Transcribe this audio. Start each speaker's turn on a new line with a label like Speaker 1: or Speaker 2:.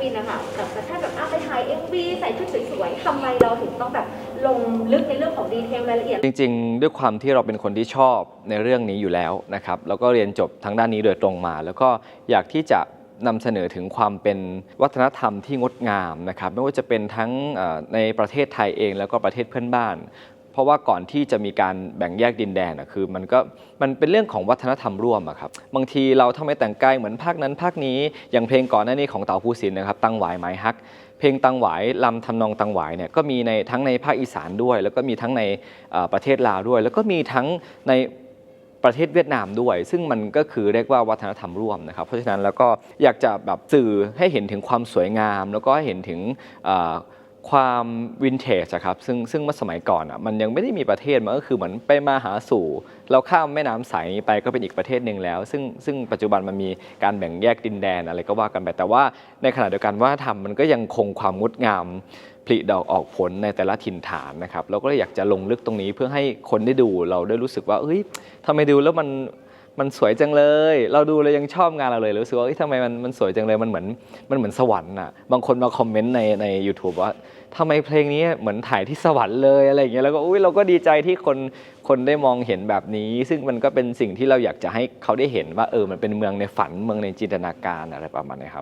Speaker 1: วินนะคะแบบแต่ถ้าแบบอ้าไปถ่าย MV ใส่ชุดสวยๆทำไมเราถึงต้องแบบลงลึกในเรื่องของดีเทลรายละเอียด
Speaker 2: จริง ๆ ด้วยความที่เราเป็นคนที่ชอบในเรื่องนี้อยู่แล้วนะครับแล้วก็เรียนจบทางด้านนี้โดยตรงมา แล้วก็อยากที่จะนำเสนอถึงความเป็นวัฒนธรรมที่งดงามนะครับไม่ว่าจะเป็นทั้งในประเทศไทยเองแล้วก็ประเทศเพื่อนบ้าน ราะว่าก่อนที่จะมีการแบ่งแยกดินแดนอะคือมันก็มันเป็นเรื่องของวัฒนธรรมร่วมอะครับบางทีเราทำไมแต่งกายเหมือนภาคนั้นภาคนี้อย่างเพลงก่อนหน้านี้ของเต่าภูสินนะครับตังหวายไม้ฮัก เพลงตังหวายลำทำนองตังหวายเนี่ยก็มีในทั้งในภาคอีสานด้วย แล้วก็มีทั้งในประเทศลาวด้วย แล้วก็มีทั้งในประเทศเวียดนามด้วย ซึ่งมันก็คือเรียกว่าวัฒนธรรมร่วมนะครับ เพราะฉะนั้นแล้วก็อยากจะแบบสื่อให้เห็นถึงความสวยงาม แล้วก็ให้เห็นถึง ความวินเทจอะครับซึ่งซึ่งเมื่อสมัยก่อนอะมันยังไม่ได้มีประเทศมันก็คือเหมือนไปมาหาสู่ เราข้ามแม่น้ำสายนี้ไปก็เป็นอีกประเทศหนึ่งแล้ว ซึ่งซึ่งปัจจุบันมันมีการแบ่งแยกดินแดนอะไรก็ว่ากันไปแต่ว่าในขณะเดียวกันวัฒนธรรมมันก็ยังคงความงดงามผลิดอกออกผลในแต่ละถิ่นฐานนะครับเราก็เลยอยากจะลงลึกตรงนี้เพื่อให้คนได้ดูเราได้รู้สึกว่าเอ้ยทำไมดูแล้วมัน มันสวยจังเลย เราดูเรายังชอบงานเราเลยรู้สึกว่าทำไมมันมันสวยจังเลยมันเหมือนมันเหมือนสวรรค์อะบางคนมาคอมเมนต์ในใน u t u b e ว่าทำไมเพลงนี้เหมือนถ่ายที่สวรรค์เลยอะไรอย่างเงี้ยแล้วก็อุ้ยเราก็ดีใจที่คนคนได้มองเห็นแบบนี้ ซึ่งมันก็เป็นสิ่งที่เราอยากจะให้เขาได้เห็นว่าเออมันเป็นเมืองในฝันเมืองในจินตนาการอะไรประมาณนี้ครับ